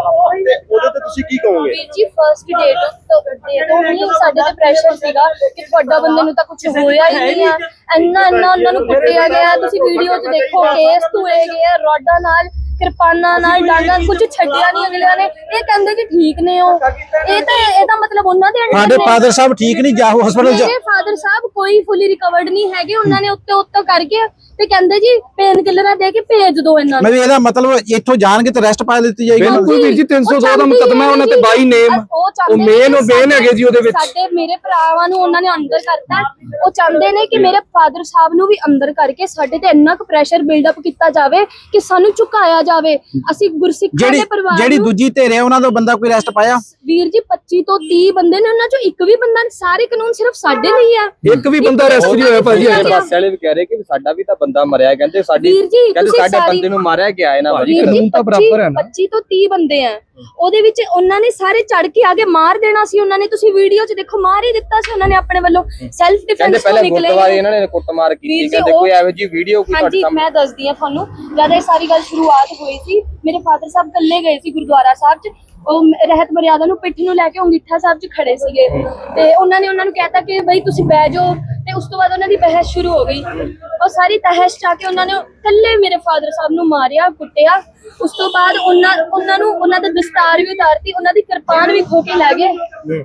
ਤੇ ਉਹਦੇ ਤੇ ਤੁਸੀਂ ਕੀ ਕਹੋਗੇ? ਵੀਰ ਜੀ ਫਰਸਟ ਡੇਟ ਤੋਂ ਡੇ ਤੋਂ ਹੀ ਸਾਡੇ ਤੇ ਪ੍ਰੈਸ਼ਰ ਸੀਗਾ ਕਿ ਤੁਹਾਡਾ ਬੰਦੇ ਨੂੰ ਤਾਂ ਕੁਝ ਹੋਇਆ ਹੀ ਨਹੀਂ ਆ। ਇੰਨਾ ਇੰਨਾ ਉਹਨਾਂ ਨੂੰ ਕੁੱਟਿਆ ਗਿਆ। ਤੁਸੀਂ ਵੀਡੀਓ 'ਚ ਦੇਖੋ ਕੇਸ ਧੂਏ ਗਏ ਆ, ਰੋਡਾਂ ਨਾਲ ਕਿਰਪਾਨਾਂ ਨਾਲ ਡਾਂਗਾਂ ਕੁਝ ਛੱਡਿਆ ਨਹੀਂ ਅਗਲਿਆਂ ਨੇ। ਇਹ ਕਹਿੰਦੇ ਕਿ ਠੀਕ ਨੇ ਉਹ। ਇਹ ਤਾਂ ਇਹਦਾ ਮਤਲਬ ਉਹਨਾਂ ਦੇ ਸਾਡੇ ਫਾਦਰ ਸਾਹਿਬ ਠੀਕ ਨਹੀਂ ਜਾਹੋ ਹਸਪੀਟਲ ਚ ਮੇਰੇ ਫਾਦਰ ਸਾਹਿਬ ਕੋਈ ਫੁੱਲੀ ਰਿਕਵਰਡ ਨਹੀਂ ਹੈਗੇ। ਉਹਨਾਂ ਨੇ ਉੱਤੇ ਉੱਤੇ ਕਰਕੇ ਤੇ ਕਹਿੰਦੇ ਜੀ ਪੇਨ ਕਿਲਰਾਂ ਦੇ ਕੇ ਭੇਜ ਦਿਓ ਇਹਨਾਂ ਮੈਂ ਨੂੰ। ਵੀ ਇਹਦਾ ਮਤਲਬ ਇੱਥੋਂ ਜਾਣਗੇ ਤੇ ਰੈਸਟ ਪਾ ਦਿੱਤੀ ਜਾਏਗੀ। ਬਿਲਕੁਲ ਵੀਰ ਜੀ 302 ਦਾ ਮੁਕੱਦਮਾ ਉਹਨਾਂ ਤੇ ਬਾਈ ਨੇਮ ਉਹ ਮੇਨ ਉਹ ਮੇਨ ਹੈਗੇ ਜੀ ਉਹਦੇ ਵਿੱਚ। ਸਾਡੇ ਮੇਰੇ ਭਰਾਵਾਂ ਨੂੰ ਉਹਨਾਂ ਨੇ ਅੰਦਰ ਕਰਤਾ। ਉਹ ਚਾਹੁੰਦੇ ਨੇ ਕਿ ਮੇਰੇ ਫਾਦਰ ਸਾਹਿਬ ਨੂੰ ਵੀ ਅੰਦਰ ਕਰਕੇ ਸਾਡੇ ਤੇ ਇੰਨਾ ਕੁ ਪ੍ਰੈਸ਼ਰ ਬਿਲਡ ਅਪ ਕੀਤਾ ਜਾਵੇ ਕਿ ਸਾਨੂੰ ਝੁਕਾਇਆ ਜਾਵੇ। ਅਸੀਂ ਗੁਰਸਿੱਖਾਂ ਜਿਹੜੀ ਦੇ ਪਰਿਵਾਰ ਜਿਹੜੀ ਨੂੰ ਦੂਜੀ ਧਿਰ ਹੈ ਉਹਨਾਂ ਦਾ ਬੰਦਾ ਕੋਈ ਰੈਸਟ ਪਾਇਆ? ਵੀਰ ਜੀ 25 ਤੋਂ 30 ਬੰਦੇ ਨੇ ਉਹਨਾਂ ਚੋਂ ਇੱਕ ਵੀ ਬੰਦਾ ਨਹੀਂ, ਸਾਰੇ ਕਾਨੂੰਨ ਸਿਰਫ ਸਾਡੇ ਲਈ ਆ। ਇੱਕ ਵੀ ਬੰਦਾ ਅਰੈਸਟ ਨਹੀਂ ਹੋਇਆ ਭਾਜੀ ਬੱਸ ਵਾਲੇ ਵੀ ਕਹਿ ਰਹੇ ਕਿ ਸਾਡਾ ਵੀ ਤਾਂ ਬੰਦਾ ਮਰਿਆ ਕਹਿੰਦੇ ਸਾਡੀ ਵੀਰ ਜੀ, ਕਹਿੰਦੇ ਤੁਸੀਂ ਸਾਡੇ ਸਾਰੀ- ਬੰਦੇ ਨੂੰ ਮਾਰਿਆ ਗਿਆ ਇਹਨਾਂ ਵਾਰੀ ਵੀਰ ਜੀ ਕਾਨੂੰਨ ਤਾਂ 25 ਬਰਾਬਰ ਹੈ ਨਾ। 25 ਤੋਂ 30 ਬੰਦੇ ਆ। ਉਹਦੇ ਵਿੱਚ ਉਹਨਾਂ ਨੇ ਸਾਰੇ ਚੜ ਕੇ ਆਗੇ ਮਾਰ ਦੇਣਾ ਸੀ ਉਹਨਾਂ ਨੇ। ਤੁਸੀਂ ਵੀਡੀਓ 'ਚ ਦੇਖੋ ਮਾਰ ਹੀ ਦਿੱਤਾ ਸੀ ਉਹਨਾਂ ਨੇ ਆਪਣੇ ਵੱਲੋਂ। ਸੈਲਫ ਕਹਿੰਦੇ ਡਿਫੈਂਸ ਤੋਂ ਪਹਿਲੇ ਨਿਕਲੇ ਗੁਰਦੁਆਰੇ ਇਹਨਾਂ ਨੇ ਕੁੱਟਮਾਰ ਵੀਰ ਕੀਤੀ ਜੀ, ਕਹਿੰਦੇ ਉਹ- ਕੋਈ ਐਵੇਂ ਜੀ ਵੀਡੀਓ ਕੋਈ ਤੁਹਾਡੇ ਹਾਂਜੀ ਸਾਹਮਣੇ ਮੈਂ ਦੱਸਦੀ ਆ ਤੁਹਾਨੂੰ। ਜਦ ਇਹ ਸਾਰੀ ਗੱਲ ਸ਼ੁਰੂਆਤ ਹੋਈ ਸੀ ਮੇਰੇ ਫਾਦਰ ਸਾਹਿਬ ਇਕੱਲੇ ਗਏ ਸੀ ਗੁਰਦੁਆਰਾ ਸਾਹਿਬ 'ਚ। ਉਹ ਰਹਿਤ ਮਰਿਆਦਾ ਨੂੰ ਪਿੱਠ ਨੂੰ ਲੈ ਕੇ ਅੰਗੀਠਾ ਸਾਹਿਬ 'ਚ ਖੜੇ ਸੀਗੇ। ਤੇ ਉਹਨਾਂ ਨੇ ਉਹਨਾਂ ਨੂੰ ਕਹਿਤਾ ਕਿ ਬਈ ਤੁਸੀਂ ਬਹਿ ਜਾਓ ਤੇ ਉਸ ਤੋਂ ਬਾਅਦ ਉਹਨਾਂ ਦੀ ਬਹਿਸ ਸ਼ੁਰੂ ਹੋ ਗਈ। ਉਹ ਸਾਰੀ ਤਹਿਸ ਚ ਕੇ ਉਹਨਾਂ ਨੇ ਇਕੱਲੇ ਮੇਰੇ ਫਾਦਰ ਸਾਹਿਬ ਨੂੰ ਮਾਰਿਆ ਕੁੱਟਿਆ। ਉਸ ਤੋਂ ਬਾਅਦ ਉਹਨਾਂ ਉਹਨਾਂ ਨੂੰ ਉਹਨਾਂ ਦਾ ਦਸਤਾਰ ਵੀ ਉਤਾਰਤੀ ਉਹਨਾਂ ਦੀ ਕਿਰਪਾਨ ਵੀ ਖੋ ਕੇ ਲੈ ਗਏ।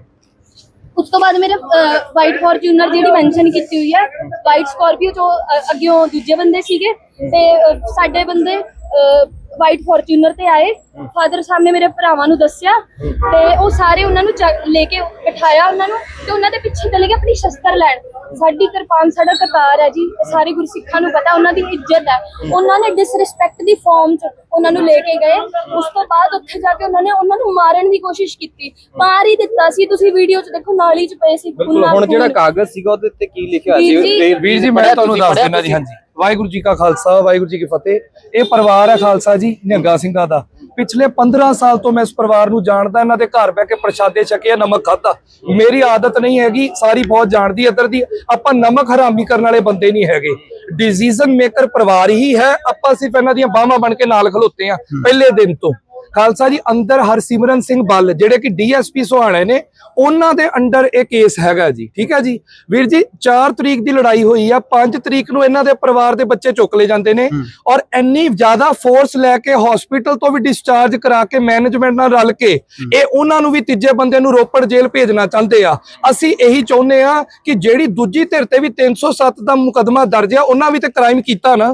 ਉਸ ਤੋਂ ਬਾਅਦ ਮੇਰੇ ਵਾਈਟ ਫੋਰਚੂਨਰ ਜਿਹੜੀ ਮੈਂਸ਼ਨ ਕੀਤੀ ਹੋਈ ਹੈ ਵਾਈਟ ਸਕਾਰਪੀਓ ਜੋ ਅ, ਅੱਗਿਓਂ ਦੂਜੇ ਬੰਦੇ ਸੀਗੇ ਤੇ ਸਾਡੇ ਬੰਦੇ ਵਾਈਟ ਫੋਰਚੂਨਰ ਤੇ ਆਏ। ਫਾਦਰ ਸਾਹਿਬ ਨੇ ਮੇਰੇ ਭਰਾਵਾਂ ਨੂੰ ਦੱਸਿਆ ਤੇ ਉਹ ਸਾਰੇ ਉਹਨਾਂ ਨੂੰ ਲੈ ਕੇ ਬਿਠਾਇਆ ਉਹਨਾਂ ਨੂੰ ਤੇ ਉਹਨਾਂ ਦੇ ਪਿੱਛੇ ਚਲੇ ਗਏ ਆਪਣੀ ਸ਼ਸਤਰ ਲੈਣ। ਸਾਡੀ ਕਿਰਪਾਨ ਸਾਡਾ ਕਤਾਰ ਹੈ ਜੀ। ਇਹ ਸਾਰੇ ਗੁਰਸਿੱਖਾਂ ਨੂੰ ਪਤਾ ਉਹਨਾਂ ਦੀ ਇੱਜ਼ਤ ਹੈ। ਉਹਨਾਂ ਨੇ ਡਿਸਰਿਸਪੈਕਟ ਦੀ ਫਾਰਮ 'ਚ ਉਹਨਾਂ ਨੂੰ ਲੈ ਕੇ ਗਏ। ਉਸ ਤੋਂ ਬਾਅਦ ਉੱਥੇ ਜਾ ਕੇ ਉਹਨਾਂ ਨੇ ਉਹਨਾਂ ਨੂੰ ਮਾਰਨ ਦੀ ਕੋਸ਼ਿਸ਼ ਕੀਤੀ। ਮਾਰ ਹੀ ਦਿੱਤਾ ਸੀ। ਤੁਸੀਂ ਵੀਡੀਓ 'ਚ ਦੇਖੋ ਨਾਲੀ 'ਚ ਪਏ ਸੀ। ਹੁਣ ਜਿਹੜਾ। ਕਾਗਜ਼ ਸੀਗਾ ਉਹਦੇ ਉੱਤੇ ਕੀ ਲਿਖਿਆ ਸੀ? ਵੀਰ ਜੀ ਮੈਂ ਤੁਹਾਨੂੰ ਦੱਸ ਦਿੰਦਾ ਜੀ? ਹਾਂਜੀ। ਵਾਹਿਗੁਰੂ ਜੀ ਕਾ ਖਾਲਸਾ ਵਾਹਿਗੁਰੂ ਜੀ ਕੀ ਫਤਿਹ। ਇਹ ਪਰਿਵਾਰ ਹੈ ਖਾਲਸਾ ਜੀ ਨਿਹੰਗਾ ਸਿੰਘਾਂ ਦਾ। ਪਿਛਲੇ 15 ਸਾਲ ਤੋਂ ਮੈਂ ਇਸ ਪਰਿਵਾਰ ਨੂੰ ਜਾਣਦਾ ਇਹਨਾਂ ਦੇ ਘਰ ਬਹਿ ਕੇ ਪ੍ਰਸ਼ਾਦੇ ਛਕੇ ਨਮਕ ਖਾਦਾ ਮੇਰੀ ਆਦਤ ਨਹੀਂ ਹੈਗੀ ਸਾਰੀ ਬਹੁਤ ਜਾਣਦੀ ਇੱਧਰ ਦੀ। ਆਪਾਂ ਨਮਕ ਹਰਾਮੀ ਕਰਨ ਵਾਲੇ ਬੰਦੇ ਨਹੀਂ ਹੈਗੇ। ਡਿਸੀਜਨ ਮੇਕਰ ਪਰਿਵਾਰ ਹੀ ਹੈ ਆਪਾਂ ਸਿਰਫ ਇਹਨਾਂ ਦੀਆਂ ਬਾਹਾਂ ਬਣ ਕੇ ਨਾਲ ਖਲੋਤੇ ਆ ਪਹਿਲੇ ਦਿਨ ਤੋਂ। ਖਾਲਸਾ ਜੀ ਅੰਦਰ ਹਰਸਿਮਰਨ ਸਿੰਘ ਬੱਲ ਜਿਹੜੇ ਕਿ ਡੀਐਸਪੀ ਸੁਹਾਣੇ ਨੇ ਉਹਨਾਂ ਦੇ ਅੰਡਰ ਇਹ ਕੇਸ ਹੈਗਾ ਜੀ ਠੀਕ ਹੈ ਜੀ? ਵੀਰ ਜੀ 4 ਤਰੀਕ ਦੀ ਲੜਾਈ ਹੋਈ ਆ 5 ਤਰੀਕ ਨੂੰ ਇਹਨਾਂ ਦੇ ਪਰਿਵਾਰ ਦੇ ਬੱਚੇ ਚੁੱਕ ਲਏ ਜਾਂਦੇ ਨੇ ਔਰ ਇੰਨੀ ਜ਼ਿਆਦਾ ਫੋਰਸ ਲੈ ਕੇ ਹਸਪੀਟਲ ਤੋਂ ਵੀ ਡਿਸਚਾਰਜ ਕਰਾ ਕੇ ਮੈਨੇਜਮੈਂਟ ਨਾਲ ਰਲ ਕੇ ਇਹ ਉਹਨਾਂ ਨੂੰ ਵੀ ਤੀਜੇ ਬੰਦੇ ਨੂੰ ਰੋਪੜ ਜੇਲ੍ਹ ਭੇਜਣਾ ਚਾਹੁੰਦੇ ਆ। ਅਸੀਂ ਇਹੀ ਚਾਹੁੰਦੇ ਆ ਕਿ ਜਿਹੜੀ ਦੂਜੀ ਧਿਰ ਤੇ ਵੀ 307 ਦਾ ਮੁਕਦਮਾ ਦਰਜ ਆ ਉਹਨਾਂ ਵੀ ਤੇ ਕ੍ਰਾਈਮ ਕੀਤਾ ਨਾ।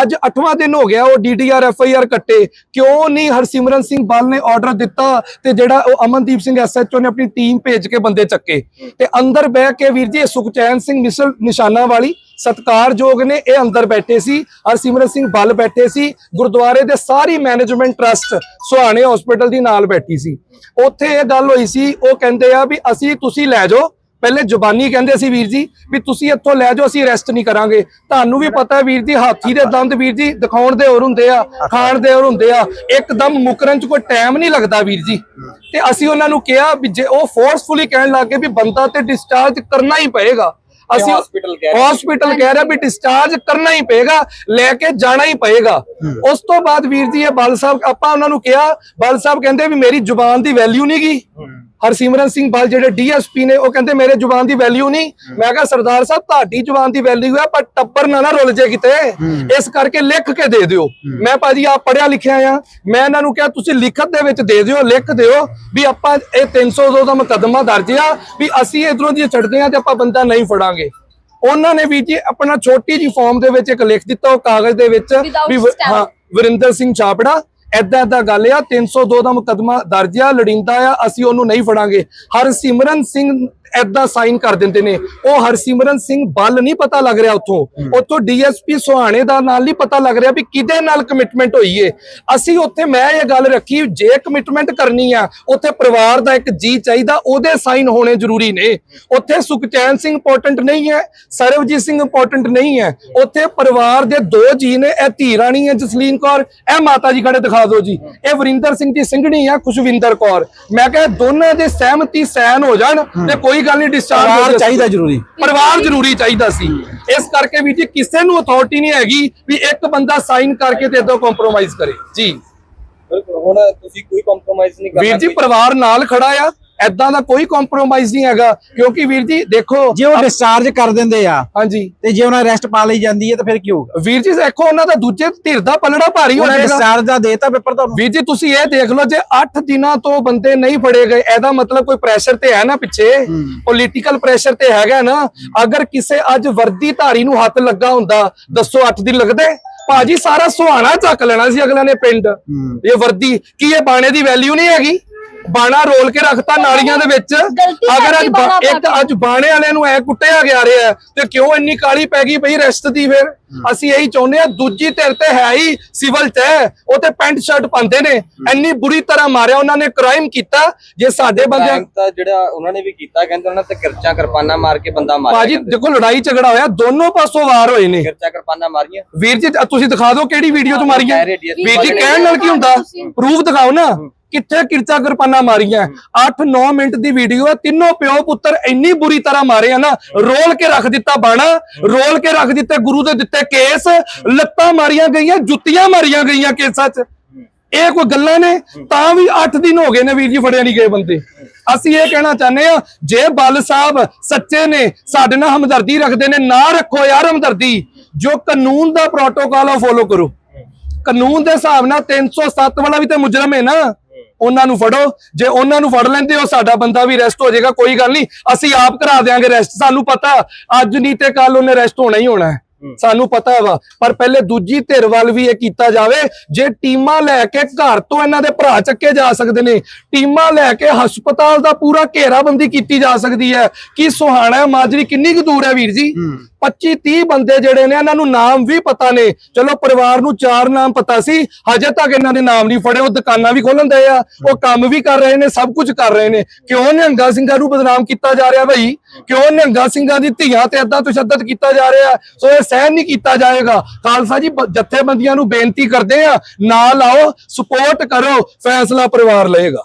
ਅੱਜ 8ਵਾਂ ਦਿਨ ਹੋ ਗਿਆ ਉਹ ਡੀਡੀਆਰ ਐਫਆਈਆਰ ਕੱਟੇ। ਕਿਉਂ ਨਹੀਂ ਹਰਸਿਮਰਨ ਸਿੰਘ ਬੱਲ ਨੇ ਆਰਡਰ ਦਿੱਤਾ ਤੇ ਜਿਹੜਾ ਉਹ ਅਮਨਦੀਪ ਸਿੰਘ ਐਸਐਚਓ ਨੇ ਆਪਣੀ ਟੀਮ ਭੇਜ ਕੇ ਬੰਦੇ ਚੱਕੇ। ਤੇ ਅੰਦਰ ਬਹਿ ਕੇ ਵੀਰ ਜੀ ਸੁਖਚੈਨ ਸਿੰਘ ਮਿਸਲ ਨਿਸ਼ਾਨਾ ਵਾਲੀ ਸਤਕਾਰਯੋਗ ਨੇ ਇਹ ਅੰਦਰ ਬੈਠੇ ਸੀ। ਹਰਸਿਮਰਨ ਸਿੰਘ ਬਲ ਬੈਠੇ ਸੀ। ਗੁਰਦੁਆਰੇ ਦੇ ਸਾਰੀ ਮੈਨੇਜਮੈਂਟ ਟਰਸਟ ਸੁਹਾਣੇ ਹਸਪੀਟਲ ਦੀ ਨਾਲ ਬੈਠੀ ਸੀ। ਉੱਥੇ ਇਹ ਗੱਲ ਹੋਈ ਸੀ, ਉਹ ਕਹਿੰਦੇ ਆ ਵੀ ਅਸੀਂ ਤੁਸੀਂ ਲੈ ਜਾਓ ਪਹਿਲੇ ਜ਼ੁਬਾਨੀ ਕਹਿੰਦੇ ਸੀ ਵੀਰ ਜੀ ਵੀ ਤੁਸੀਂ ਇੱਥੋਂ ਲੈ ਜਾਓ ਅਸੀਂ ਅਰੈਸਟ ਨਹੀਂ ਕਰਾਂਗੇ। ਤੁਹਾਨੂੰ ਵੀ ਪਤਾ ਹੈ ਵੀਰ ਜੀ ਹਾਥੀ ਦੇ ਦੰਦ ਵੀਰ ਜੀ ਦਿਖਾਉਣ ਦੇ ਹੋਰ ਹੁੰਦੇ ਆ ਖਾਣ ਦੇ ਹੋਰ ਹੁੰਦੇ ਆ। ਇੱਕਦਮ ਮੁਕਰਨ ਚ ਕੋਈ ਟਾਈਮ ਨਹੀਂ ਲੱਗਦਾ ਵੀਰ ਜੀ। ਤੇ ਅਸੀਂ ਉਹਨਾਂ ਨੂੰ ਕਿਹਾ ਵੀ ਜੇ ਉਹ ਫੋਰਸਫੁਲੀ ਕਹਿਣ ਲੱਗੇ ਵੀ ਬੰਦਾ ਤੇ ਡਿਸਚਾਰਜ ਕਰਨਾ ਹੀ ਪਏਗਾ। ਅਸੀਂ hospital ਕਹਿ ਰਹੇ। ਹਸਪੀਟਲ ਕਹਿ ਰਿਹਾ ਵੀ ਡਿਸਚਾਰਜ ਕਰਨਾ ਹੀ ਪਏਗਾ ਲੈ ਕੇ ਜਾਣਾ ਹੀ ਪਏਗਾ। ਉਸ ਤੋਂ ਬਾਅਦ ਵੀਰ ਜੀ ਇਹ ਬਲ ਸਾਹਿਬ ਆਪਾਂ ਉਹਨਾਂ ਨੂੰ ਕਿਹਾ ਬਲ ਸਾਹਿਬ ਕਹਿੰਦੇ ਵੀ ਮੇਰੀ ਜ਼ੁਬਾਨ ਦੀ ਵੈਲਿਊ ਨਹੀਂ ਗਈ। ਹਰਸਿਮਰਨ ਸਿੰਘ ਬਲ ਜਿਹੜੇ ਡੀਐਸਪੀ ਨੇ ਉਹ ਕਹਿੰਦੇ ਮੇਰੇ ਜ਼ੁਬਾਨ ਦੀ ਵੈਲਿਊ ਨਹੀਂ। ਮੈਂ ਕਿਹਾ ਸਰਦਾਰ ਸਾਹਿਬ ਤੁਹਾਡੀ ਜ਼ੁਬਾਨ ਦੀ ਵੈਲਿਊ ਹੈ ਪਰ ਟੱਬਰ ਨਾ ਨਾ ਰੁੱਲ ਜੇ ਕਿਤੇ। ਇਸ ਕਰਕੇ ਲਿਖ ਕੇ ਦੇ ਦਿਓ। ਮੈਂ ਭਾਜੀ ਆ ਪੜਿਆ ਲਿਖਿਆ ਆ। ਮੈਂ ਇਹਨਾਂ ਨੂੰ ਕਿਹਾ ਤੁਸੀਂ ਲਿਖਤ ਦੇ ਵਿੱਚ ਦੇ ਦਿਓ ਲਿਖ ਦਿਓ ਵੀ ਆਪਾਂ ਇਹ 302 ਦਾ ਮੁਕੱਦਮਾ ਦਰਜ ਆ ਵੀ ਅਸੀਂ ਇਧਰੋਂ ਦੀ ਛੱਡਦੇ ਆ ਤੇ ਆਪਾਂ ਬੰਦਾ ਨਹੀਂ ਫੜਾਂਗੇ। ਉਹਨਾਂ ਨੇ ਵੀ ਜੀ ਆਪਣਾ ਛੋਟੀ ਜੀ ਫਾਰਮ ਦੇ ਵਿੱਚ ਇੱਕ ਲਿਖ ਦਿੱਤਾ ਉਹ ਕਾਗਜ਼ ਦੇ ਵਿੱਚ ਵੀ. ਹਾਂ ਵਰਿੰਦਰ ਸਿੰਘ ਛਾਪੜਾ ਐਦਾਂ ਐਦਾਂ ਗੱਲ ਆ 302 ਦਾ ਮੁਕੱਦਮਾ ਦਰਜ ਆ, ਲੜਿੰਦਾ ਆ, ਅਸੀਂ ਉਹਨੂੰ ਨਹੀਂ ਫੜਾਂਗੇ। ਹਰਸਿਮਰਨ ਸਿੰਘ ਐਦਾਂ ਸਾਈਨ ਕਰ ਦਿੰਦੇ ਨੇ। ਉਹ ਹਰਸਿਮਰਨ ਸਿੰਘ ਬੱਲ ਨਹੀਂ ਪਤਾ ਲੱਗ ਰਿਹਾ ਉੱਥੋਂ। ਉੱਥੋਂ ਡੀਐਸਪੀ ਸੁਹਾਣੇ ਦਾ ਨਾਲ ਨਹੀਂ ਪਤਾ ਲੱਗ ਰਿਹਾ ਵੀ ਕਿਹਦੇ ਨਾਲ ਕਮਿਟਮੈਂਟ ਹੋਈ ਏ। ਅਸੀਂ ਉੱਥੇ ਮੈਂ ਇਹ ਗੱਲ ਰੱਖੀ ਜੇ ਕਮਿਟਮੈਂਟ ਕਰਨੀ ਆ ਉੱਥੇ ਪਰਿਵਾਰ ਦਾ ਇੱਕ ਜੀ ਚਾਹੀਦਾ ਉਹਦੇ ਸਾਈਨ ਹੋਣੇ ਜ਼ਰੂਰੀ ਨੇ। ਉੱਥੇ ਸੁਖਚੈਨ ਸਿੰਘ ਇੰਪੋਰਟੈਂਟ ਨਹੀਂ ਹੈ ਸਰਵਜੀਤ ਸਿੰਘ ਇੰਪੋਰਟੈਂਟ ਨਹੀਂ ਹੈ। ਉੱਥੇ ਪਰਿਵਾਰ ਦੇ ਦੋ ਜੀ ਨੇ ਇਹ ਧੀ ਰਾਣੀ ਹੈ ਜਸਲੀਨ ਕੌਰ ਇਹ ਮਾਤਾ ਜੀ ਖੜੇ ਦਿਖਾ ਦਿਓ ਜੀ। ਇਹ ਵਰਿੰਦਰ ਸਿੰਘ ਦੀ ਸਿੰਘਣੀ ਆ ਖੁਸ਼ਵਿੰਦਰ ਕੌਰ। ਮੈਂ ਕਿਹਾ ਦੋਨਾਂ ਦੇ ਸਹਿਮਤੀ ਸੈਨ ਹੋ ਜਾਣ ਤੇ ਕੋਈ ਗੱਲ ਨਹੀਂ ਡਿਸਚਾਰਜ ਪਰਿਵਾਰ ਚਾਹੀਦਾ ਜ਼ਰੂਰੀ। ਪਰਿਵਾਰ ਜ਼ਰੂਰੀ ਚਾਹੀਦਾ ਸੀ। ਇਸ ਕਰਕੇ ਵੀ ਜੀ ਕਿਸੇ ਨੂੰ ਅਥਾਰਟੀ ਨਹੀਂ ਹੈਗੀ ਵੀ ਇੱਕ ਬੰਦਾ ਸਾਈਨ ਕਰਕੇ ਤੇ ਇਦਾਂ ਕੰਪਰੋਮਾਈਜ਼ ਕਰੇ। ਜੀ। ਬਿਲਕੁਲ ਹੁਣ ਤੁਸੀਂ ਕੋਈ ਕੰਪਰੋਮਾਈਜ਼ ਨਹੀਂ ਕਰਨਾ। ਵੀਰ ਜੀ ਪਰਿਵਾਰ ਨਾਲ ਖੜਾ ਆ। ਐਦਾਂ ਦਾ ਕੋਈ ਕੰਪਰੋਮਾਈਜ਼ ਨਹੀਂ ਹੈਗਾ ਕਿਉਂਕਿ ਵੀਰ ਜੀ ਦੇਖੋ ਜੇ ਉਹ ਡਿਸਚਾਰਜ ਕਰ ਦਿੰਦੇ ਆ ਹਾਂਜੀ। ਤੇ ਜੇ ਉਹਨਾਂ ਅਰੈਸਟ ਪਾ ਲਈ ਜਾਂਦੀ ਹੈ ਤਾਂ ਫਿਰ ਕੀ ਹੋਊਗਾ? ਵੀਰ ਜੀ ਦੇਖੋ ਉਹਨਾਂ ਦਾ ਦੂਜੇ ਧਿਰ ਦਾ ਪਲੜਾ ਭਾਰੀ ਹੋ ਉਹਨਾਂ ਜਾਏਗਾ। ਡਿਸਚਾਰਜ ਦਾ ਦੇਤਾ ਪੇਪਰ ਤੁਹਾਨੂੰ? ਵੀਰ ਜੀ ਤੁਸੀਂ ਇਹ ਦੇਖ ਲਓ ਜੇ 8 ਦਿਨਾਂ ਤੋਂ ਬੰਦੇ ਨਹੀਂ ਫੜੇ ਗਏ ਇਹਦਾ ਮਤਲਬ ਕੋਈ ਪ੍ਰੈਸ਼ਰ ਤੇ ਹੈ ਨਾ ਪਿੱਛੇ? ਪੋਲੀਟੀਕਲ ਪ੍ਰੈਸ਼ਰ ਤੇ ਹੈਗਾ ਨਾ। ਅਗਰ ਕਿਸੇ ਅੱਜ ਵਰਦੀ ਧਾਰੀ ਨੂੰ ਹੱਥ ਲੱਗਾ ਹੁੰਦਾ ਦੱਸੋ 8 ਦਿਨ ਲੱਗਦੇ? ਭਾਜੀ ਸਾਰਾ ਸੁਹਾਣਾ ਚੱਕ ਲੈਣਾ ਸੀ ਅਗਲਿਆਂ ਨੇ ਪਿੰਡ। ਇਹ ਵਰਦੀ ਕੀ ਇਹ ਬਾਣੇ ਦੀ ਵੈਲਿਊ ਨਹੀਂ ਹੈਗੀ? ਬਾਣਾ ਰੋਲ ਕੇ ਰੱਖਤਾ ਨਾਲੀਆਂ ਦੇ ਵਿੱਚ। ਅਗਰ ਅੱਜ ਇੱਕ ਅੱਜ ਬਾਣੇ ਵਾਲਿਆਂ ਨੂੰ ਐ ਕੁੱਟਿਆ ਗਿਆ ਰਿਹਾ ਤੇ ਕਿਉਂ ਇੰਨੀ ਕਾਲੀ ਪੈ ਗਈ ਬਈ ਰੈਸਟ ਦੀ ਫਿਰ? ਅਸੀਂ ਇਹੀ ਚਾਹੁੰਦੇ ਆ ਦੂਜੀ ਧਿਰ ਤੇ ਹੈ ਹੀ ਸਿਵਲ ਚ ਉਹ ਤੇ ਪੈਂਟ ਸ਼ਰਟ ਪਾਉਂਦੇ ਨੇ। ਇੰਨੀ ਬੁਰੀ ਤਰ੍ਹਾਂ ਮਾਰਿਆ ਉਹਨਾਂ ਨੇ ਕ੍ਰਾਈਮ ਕੀਤਾ ਜੇ ਸਾਡੇ ਤਾਂ ਜਿਹੜਾ ਉਹਨਾਂ ਨੇ ਵੀ ਕੀਤਾ ਕਹਿੰਦੇ ਉਹਨਾਂ ਤੇ ਕਿਰਚਾਂ ਕਿਰਪਾਨਾਂ ਮਾਰ ਕੇ ਬੰਦਾ ਮਾਰਿਆ ਭਾਜੀ। ਦੇਖੋ ਲੜਾਈ ਝਗੜਾ ਹੋਇਆ ਦੋਨੋਂ ਪਾਸੋਂ ਵਾਰ ਹੋਏ ਨੇ। ਕਿਰਚਾਂ ਕਿਰਪਾਨਾਂ ਮਾਰੀਆਂ। ਵੀਰ ਜੀ ਤੁਸੀਂ ਦਿਖਾ ਦਿਓ ਕਿਹੜੀ ਵੀਡੀਓ ਚ ਮਾਰੀਆਂ। ਵੀਰ ਜੀ ਕਹਿਣ ਨਾਲ ਕੀ ਹੁੰਦਾ। ਪ੍ਰੂਫ ਦਿਖਾਓ ਨਾ। ਕਿੱਥੇ ਕਿਰਚਾ ਕਿਰਪਾਨਾਂ ਮਾਰੀਆਂ? 8-9 ਮਿੰਟ ਦੀ ਵੀਡੀਓ ਹੈ। ਤਿੰਨੋਂ ਪਿਓ ਪੁੱਤਰ ਇੰਨੀ ਬੁਰੀ ਤਰ੍ਹਾਂ ਮਾਰੇ ਆ ਨਾ, ਰੋਲ ਕੇ ਰੱਖ ਦਿੱਤਾ ਬਾਣਾ, ਰੋਲ ਕੇ ਰੱਖ ਦਿੱਤੇ ਗੁਰੂ ਦੇ ਦਿੱਤੇ ਕੇਸ, ਲੱਤਾਂ ਮਾਰੀਆਂ ਗਈਆਂ, ਜੁੱਤੀਆਂ ਮਾਰੀਆਂ ਗਈਆਂ ਕੇਸਾਂ 'ਚ। ਇਹ ਕੋਈ ਗੱਲਾਂ ਨੇ? ਤਾਂ ਵੀ 8 ਦਿਨ ਹੋ ਗਏ ਨੇ ਵੀਰ ਜੀ ਫੜਿਆ ਨਹੀਂ ਗਏ ਬੰਦੇ। ਅਸੀਂ ਇਹ ਕਹਿਣਾ ਚਾਹੁੰਦੇ ਆ ਜੇ ਬਲ ਸਾਹਿਬ ਸੱਚੇ ਨੇ, ਸਾਡੇ ਨਾਲ ਹਮਦਰਦੀ ਰੱਖਦੇ ਨੇ, ਨਾ ਰੱਖੋ ਯਾਰ ਹਮਦਰਦੀ। ਜੋ ਕਾਨੂੰਨ ਦਾ ਪ੍ਰੋਟੋਕਾਲ ਆ ਫੋਲੋ ਕਰੋ। ਕਾਨੂੰਨ ਦੇ ਹਿਸਾਬ ਨਾਲ 307 ਵਾਲਾ ਵੀ ਤੇ ਮੁਜਰਮ ਹੈ ਨਾ। ਉਹਨਾਂ ਨੂੰ ਫੜੋ। ਜੇ ਉਹਨਾਂ ਨੂੰ ਫੜ ਲੈਂਦੇ ਹੋ, ਸਾਡਾ ਬੰਦਾ ਵੀ ਰੈਸਟ ਹੋ ਜਾਏਗਾ, ਕੋਈ ਗੱਲ ਨਹੀਂ। ਅਸੀਂ ਆਪ ਕਰਾ ਦੇਾਂਗੇ ਰੈਸਟ ਸਾਨੂੰ ਪਤਾ, ਅੱਜ ਨਹੀਂ ਤੇ ਕੱਲ ਉਹਨੇ ਰੈਸਟ ਹੋਣਾ ਹੀ ਹੋਣਾ ਹੈ। ਸਾਨੂੰ ਪਤਾ ਵਾ ਪਰ ਪਹਿਲੇ ਦੂਜੀ ਧਿਰ ਵੱਲ ਵੀ ਇਹ ਕੀਤਾ ਜਾਵੇ ਜੇ ਟੀਮਾਂ ਲੈ ਕੇ ਘਰ ਤੋਂ ਇਹਨਾਂ ਦੇ ਭਰਾ ਚੱਕੇ ਜਾ ਸਕਦੇ ਨੇ ਟੀਮਾਂ ਲੈ ਕੇ ਹਸਪਤਾਲ ਦਾ ਪੂਰਾ ਘੇਰਾਬੰਦੀ ਕੀਤੀ ਜਾ ਸਕਦੀ ਹੈ। ਕਿ ਸੁਹਾਣਾ ਮਾਜਰੀ ਕਿੰਨੀ ਕੁ ਦੂਰ ਹੈ ਵੀਰ ਜੀ? 25 30 ਬੰਦੇ ਜਿਹੜੇ ਨੇ ਇਹਨਾਂ ਨੂੰ ਨਾਮ ਵੀ ਪਤਾ ਨੇ। ਚਲੋ ਪਰਿਵਾਰ ਨੂੰ ਚਾਰ ਨਾਮ ਪਤਾ ਸੀ ਹਜੇ ਤੱਕ ਇਹਨਾਂ ਦੇ ਨਾਮ ਨਹੀਂ ਫੜੇ ਉਹ ਦੁਕਾਨਾਂ ਵੀ ਖੋਲਣ ਦੇ ਆ ਉਹ ਕੰਮ ਵੀ ਕਰ ਰਹੇ ਨੇ ਸਭ ਕੁਝ ਕਰ ਰਹੇ ਨੇ। ਕਿਉਂ ਨਿਹੰਗਾ ਸਿੰਘਾਂ ਨੂੰ ਬਦਨਾਮ ਕੀਤਾ ਜਾ ਰਿਹਾ ਭਾਈ ਕਿਉਂ ਨਿਹੰਗਾ ਸਿੰਘਾਂ ਦੀ ਧੀਆਂ ਤੇ ਏਦਾਂ ਤਸ਼ੱਦਦ ਕੀਤਾ ਜਾ ਰਿਹਾ? ਸੋ ਇਹ ਸਹਿਨ ਨਹੀਂ ਕੀਤਾ ਜਾਏਗਾ। ਖਾਲਸਾ ਜੀ ਜਥੇਬੰਦੀਆਂ ਨੂੰ ਬੇਨਤੀ ਕਰਦੇ ਆ ਨਾਲ ਆਓ ਸਪੋਰਟ ਕਰੋ, ਫੈਸਲਾ ਪਰਿਵਾਰ ਲਏਗਾ।